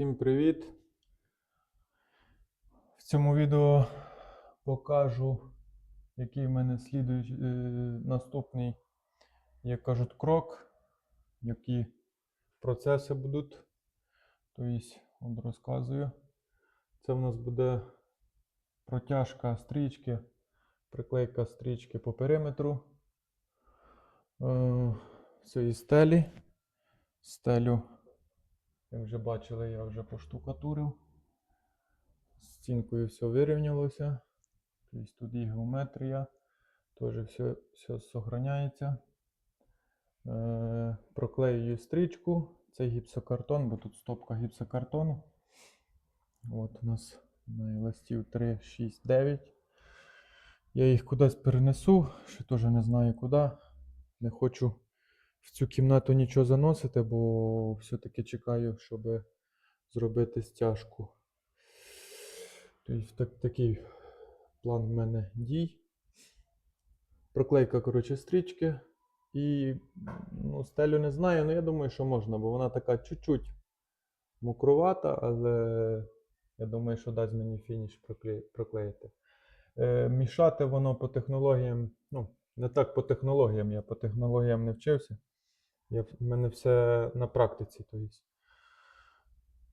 Всім привіт! В цьому відео покажу, який в мене слідуючий е, наступний, як кажуть, крок, які процеси будуть. Тобто, от розказую. Це в нас буде протяжка стрічки, приклейка стрічки по периметру е, цієї стелі. Стелю як вже бачили, я вже поштукатурив. Стінкою все вирівнялося. Тобто тут і геометрія. Теж все, все зберігається. Е, проклеюю стрічку. Це гіпсокартон, бо тут стопка гіпсокартону. От у нас на листів 3, 6, 9. Я їх кудись перенесу, ще теж не знаю куди. Не хочу в цю кімнату нічого заносити, бо все-таки чекаю, щоб зробити стяжку. Так, такий план в мене дій. Проклейка, коротше, стрічки. І ну, стелю не знаю, але я думаю, що можна, бо вона така чуть-чуть мокрувата, але я думаю, що дасть мені фініш проклеїти. Е, мішати воно по технологіям, ну, не так по технологіям, я по технологіям не вчився. Я, в мене все на практиці. Тобто.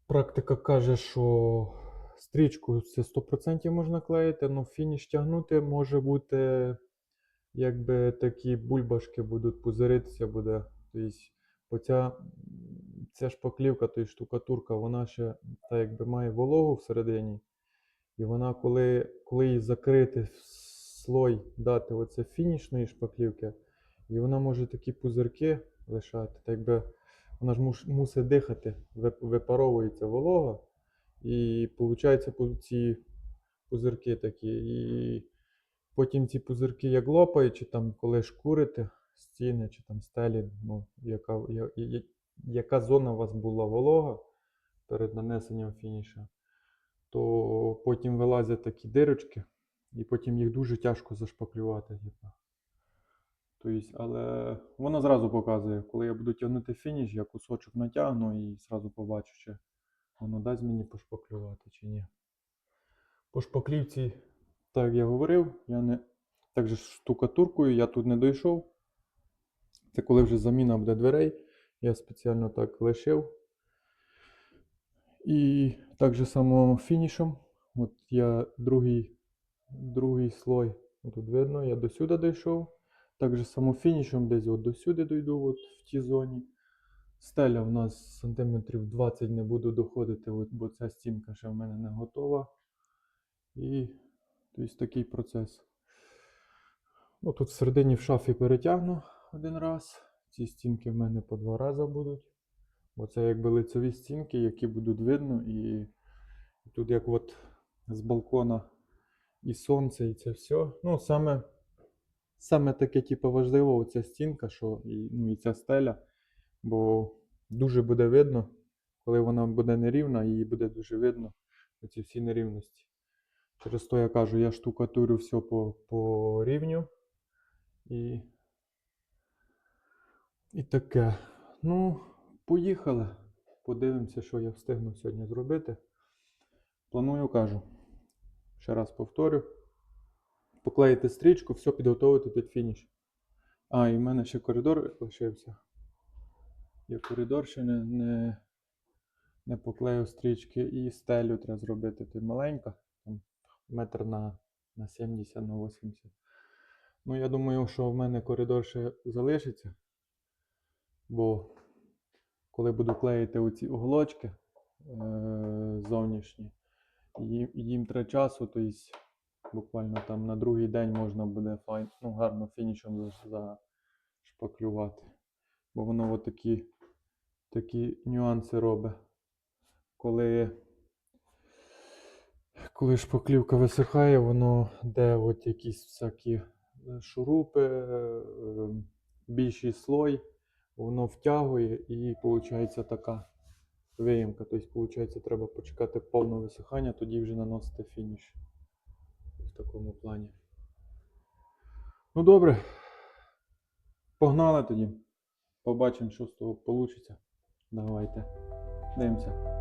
Практика каже, що стрічку це 100% можна клеїти, але фініш тягнути може бути, якби такі бульбашки будуть пузиритися буде. Тобто, оця, ця шпаклівка, тобто штукатурка, вона ще так якби має вологу всередині. І вона, коли, коли її закрити слой, дати оце фінішної шпаклівки, і вона може такі пузирки лишати. Так якби вона ж мусить дихати, випаровується волога, і виходить ці пузирки такі. І потім ці пузирки як лопають, чи там коли шкурите стіни, чи там стелі, ну, яка, я, я- яка зона у вас була волога перед нанесенням фініша, то потім вилазять такі дирочки, і потім їх дуже тяжко зашпаклювати. типу. Тобто, але воно зразу показує, коли я буду тягнути фініш, я кусочок натягну і зразу побачу, чи воно дасть мені пошпаклювати чи ні. По шпаклівці, так як я говорив, я не. Так же штукатуркою я тут не дійшов. Це коли вже заміна буде дверей. Я спеціально так лишив. І так же само фінішем. От я другий, другий слой. Тут видно, я до сюди дійшов. Так же само фінішем десь от до сюди дойду, от в тій зоні. Стеля в нас сантиметрів 20 не буду доходити, от, бо ця стінка ще в мене не готова. І тобто, такий процес. Ну, тут всередині в шафі перетягну один раз. Ці стінки в мене по два рази будуть. Бо це якби лицеві стінки, які будуть видно. І тут як от з балкона і сонце, і це все. Ну, саме, саме таке, типу, важливо, оця стінка, що і, ну, і ця стеля. Бо дуже буде видно, коли вона буде нерівна, її буде дуже видно, оці всі нерівності. Через то я кажу, я штукатурю все по, по рівню. І, і таке. Ну, поїхали. Подивимося, що я встигну сьогодні зробити. Планую, кажу, ще раз повторю. Поклеїти стрічку, все підготовити під фініш. А, і в мене ще коридор лишився. Я коридор ще не, не, не поклеїв стрічки і стелю треба зробити. Тут маленька, там метр на, на 70 на 80. Ну, я думаю, що в мене коридор ще залишиться. Бо коли буду клеїти оці уголочки е- зовнішні, їм, їм треба часу, тобто буквально там на другий день можна буде файн, ну, гарно фінішем зашпаклювати. Бо воно от такі, нюанси робить. Коли, коли шпаклівка висихає, воно де от якісь всякі е, шурупи, е, більший слой, воно втягує і виходить така виїмка. Тобто, виходить, треба почекати повного висихання, тоді вже наносити фініш. Такому плані. Ну добре. Погнали тоді. Побачимо, що з того вийде. Давайте. Дивимося.